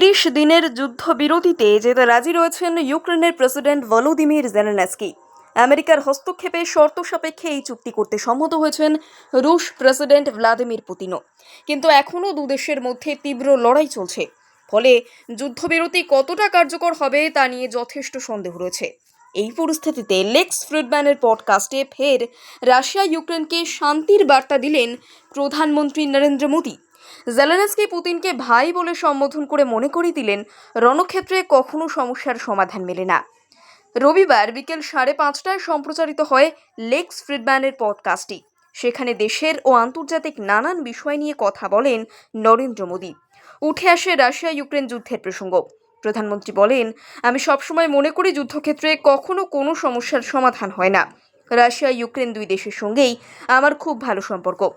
তিরিশ দিনের যুদ্ধবিরতিতে যেতে রাজি রয়েছেন ইউক্রেনের প্রেসিডেন্ট ভলোদিমির জেলেনস্কি। আমেরিকার হস্তক্ষেপে শর্ত সাপেক্ষে এই চুক্তি করতে সম্মত হয়েছেন রুশ প্রেসিডেন্ট ভ্লাদিমির পুতিনও। কিন্তু এখনও দুদেশের মধ্যে তীব্র লড়াই চলছে। ফলে যুদ্ধবিরতি কতটা কার্যকর হবে তা নিয়ে যথেষ্ট সন্দেহ রয়েছে। এই পরিস্থিতিতে লেক্স ফ্রিডম্যানের পডকাস্টে ফের রাশিয়া ইউক্রেনকে শান্তির বার্তা দিলেন প্রধানমন্ত্রী নরেন্দ্র মোদী। জেলেনস্কি পুতিনকে ভাই বলে সম্বোধন করে মনে করিয়ে দিলেন, রণক্ষেত্রে কখনো সমস্যার সমাধান মেলে না। রবিবার বিকেল সাড়ে পাঁচটায় সম্প্রচারিত হয় লেক্স ফ্রিডম্যানের পডকাস্টটি। সেখানে দেশের ও আন্তর্জাতিক নানান বিষয় নিয়ে কথা বলেন নরেন্দ্র মোদী। উঠে আসে রাশিয়া ইউক্রেন যুদ্ধের প্রসঙ্গ। প্রধানমন্ত্রী বলেন, আমি সবসময় মনে করি যুদ্ধক্ষেত্রে কখনো কোনো সমস্যার সমাধান হয় না। রাশিয়া, ইউক্রেন দুই দেশের সঙ্গেই আমার খুব ভালো সম্পর্ক।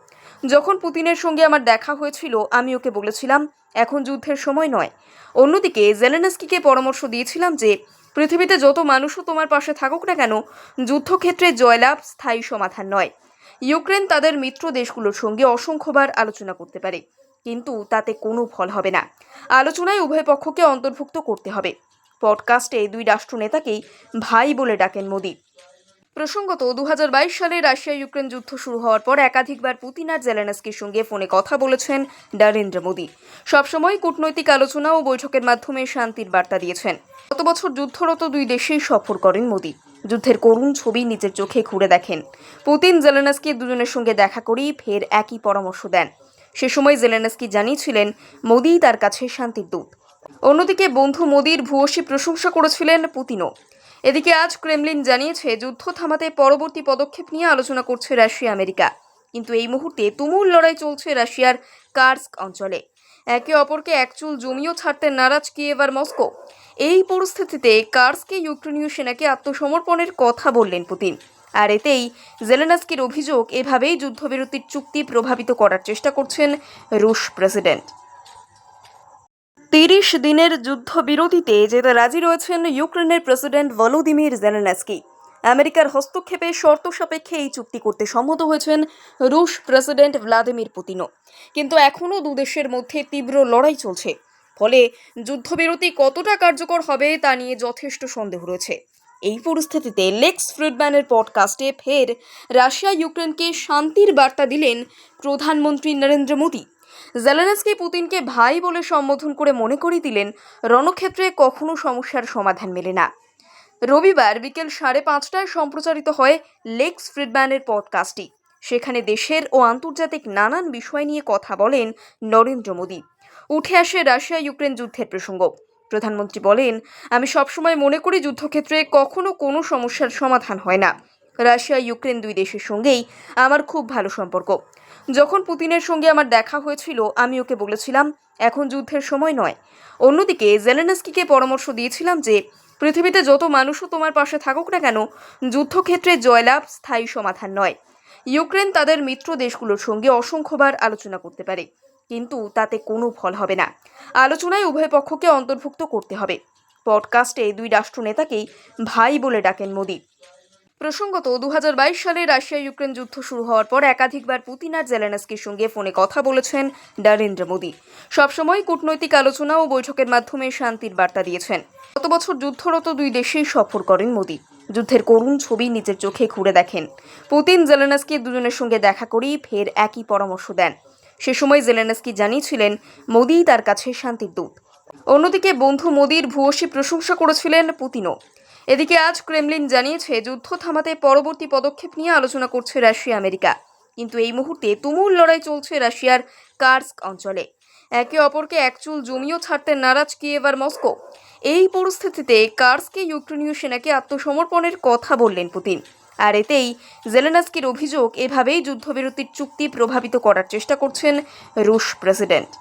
যখন পুতিনের সঙ্গে আমার দেখা হয়েছিল, আমি ওকে বলেছিলাম, এখন যুদ্ধের সময় নয়। অন্যদিকে জেলেনস্কিকে পরামর্শ দিয়েছিলাম যে, পৃথিবীতে যত মানুষও তোমার পাশে থাকুক না কেন, যুদ্ধক্ষেত্রে জয়লাভ স্থায়ী সমাধান নয়। ইউক্রেন তাদের মিত্র দেশগুলোর সঙ্গে অসংখ্যবার আলোচনা করতে পারে, কিন্তু তাতে কোনো ফল হবে না। আলোচনায় উভয় পক্ষকে অন্তর্ভুক্ত করতে হবে। পডকাস্টে দুই রাষ্ট্রনেতাকেই ভাই বলে ডাকেন মোদী। প্রসঙ্গত দু হাজার বাইশ সালে রাশিয়া ইউক্রেন যুদ্ধ শুরু হওয়ার পর একাধিকবার পুতিন আর জেলেনস্কির সঙ্গে ফোনে কথা বলেছেন নরেন্দ্র মোদী। সবসময় কূটনৈতিক আলোচনা ও বৈঠকের মাধ্যমে শান্তির বার্তা দিয়েছেন। গত বছর যুদ্ধরত দুই দেশেই সফর করেন মোদী। যুদ্ধের করুণ ছবি নিজের চোখে ঘুরে দেখেন। পুতিন, জেলেনস্কি দুজনের সঙ্গে দেখা করেই ফের একই পরামর্শ দেন। সে সময় জেলেনস্কি জানিয়েছিলেন মোদিই তার কাছে শান্তির দূত। অন্যদিকে বন্ধু মোদির ভূয়সী প্রশংসা করেছিলেন পুতিনও। এদিকে আজ ক্রেমলিন জানিয়েছে, যুদ্ধ থামাতে পরবর্তী পদক্ষেপ নিয়ে আলোচনা করছে রাশিয়া, আমেরিকা। কিন্তু এই মুহূর্তে তুমুল লড়াই চলছে রাশিয়ার কার্স্ক অঞ্চলে। একে অপরকে একচুল জমিও ছাড়তে নারাজ কিয়েভ আর মস্কো। এই পরিস্থিতিতে কার্সকে ইউক্রেনীয় সেনাকে আত্মসমর্পণের কথা বললেন পুতিন। আর এতেই জেলেনাস্কির অভিযোগ, এভাবেই যুদ্ধবিরতির চুক্তি প্রভাবিত করার চেষ্টা করছেন রুশ প্রেসিডেন্ট। তিরিশ দিনের যুদ্ধবিরতিতে যেতে রাজি রয়েছেন ইউক্রেনের প্রেসিডেন্ট ভলোদিমির জেলেনস্কি। আমেরিকার হস্তক্ষেপে শর্ত সাপেক্ষে এই চুক্তি করতে সম্মত হয়েছেন রুশ প্রেসিডেন্ট ভ্লাদিমির পুতিনও। কিন্তু এখনও দুদেশের মধ্যে তীব্র লড়াই চলছে। ফলে যুদ্ধবিরতি কতটা কার্যকর হবে তা নিয়ে যথেষ্ট সন্দেহ রয়েছে। এই পরিস্থিতিতে লেক্স ফ্রিডম্যানের পডকাস্টে ফের রাশিয়া ইউক্রেনকে শান্তির বার্তা দিলেন প্রধানমন্ত্রী নরেন্দ্র মোদী। জেলেনস্কি পুতিনকে ভাই বলে সম্বোধন করে মনে করিয়ে দিলেন, রণক্ষেত্রে কখনো সমস্যার সমাধান মেলে না। রবিবার বিকেল সাড়ে পাঁচটায় সম্প্রচারিত হয় লেক্স ফ্রিডম্যানের পডকাস্টটি। সেখানে দেশের ও আন্তর্জাতিক নানান বিষয় নিয়ে কথা বলেন নরেন্দ্র মোদী। উঠে আসে রাশিয়া ইউক্রেন যুদ্ধের প্রসঙ্গ। প্রধানমন্ত্রী বলেন, আমি সবসময় মনে করি যুদ্ধক্ষেত্রে কখনো কোনো সমস্যার সমাধান হয় না। রাশিয়া ইউক্রেন দুই দেশের সঙ্গেই আমার খুব ভালো সম্পর্ক। যখন পুতিনের সঙ্গে আমার দেখা হয়েছিল, আমি ওকে বলেছিলাম, এখন যুদ্ধের সময় নয়। অন্যদিকে, জেলেনস্কিকে পরামর্শ দিয়েছিলাম যে, পৃথিবীতে যত মানুষও তোমার পাশে থাকুক না কেন, যুদ্ধক্ষেত্রে জয়লাভ স্থায়ী সমাধান নয়। ইউক্রেন তাদের মিত্র দেশগুলোর সঙ্গে অসংখ্যবার আলোচনা করতে পারে, কিন্তু তাতে কোনো ফল হবে না। আলোচনায় উভয় পক্ষকে অন্তর্ভুক্ত করতে হবে। পডকাস্টে দুই রাষ্ট্রনেতাকেই ভাই বলে ডাকেন মোদী। প্রসঙ্গত দু হাজার বাইশ সালে রাশিয়া ইউক্রেন যুদ্ধ শুরু হওয়ার পর একাধিকবার পুতিন আর জেলেনস্কির সঙ্গে ফোনে কথা বলেছেন নরেন্দ্র মোদী। সবসময় কূটনৈতিক আলোচনা ও বৈঠকের মাধ্যমে শান্তির বার্তা দিয়েছেন। গত বছর যুদ্ধরত দুই দেশেই সফর করেন মোদী। যুদ্ধের করুণ ছবি নিজের চোখে ঘুরে দেখেন। পুতিন, জেলেনস্কি দুজনের সঙ্গে দেখা করেই ফের একই পরামর্শ দেন। সে সময় জেলেনস্কি জানিয়েছিলেন মোদিই তার কাছে শান্তির দূত। অন্যদিকে বন্ধু মোদির ভূয়সী প্রশংসা করেছিলেন পুতিনও। এদিকে আজ ক্রেমলিন জানিয়েছে, যুদ্ধ থামাতে পরবর্তী পদক্ষেপ নিয়ে আলোচনা করছে রাশিয়া, আমেরিকা। কিন্তু এই মুহূর্তে তুমুল লড়াই চলছে রাশিয়ার কার্স্ক অঞ্চলে। একে অপরকে একচুল জমিও ছাড়তে নারাজ কিয়েভ মস্কো। এই পরিস্থিতিতে কার্সকে ইউক্রেনীয় সেনাকে আত্মসমর্পণের কথা বললেন পুতিন। আর এতেই জেলেনাস্কির অভিযোগ, এভাবেই যুদ্ধবিরতির চুক্তি প্রভাবিত করার চেষ্টা করছেন রুশ প্রেসিডেন্ট।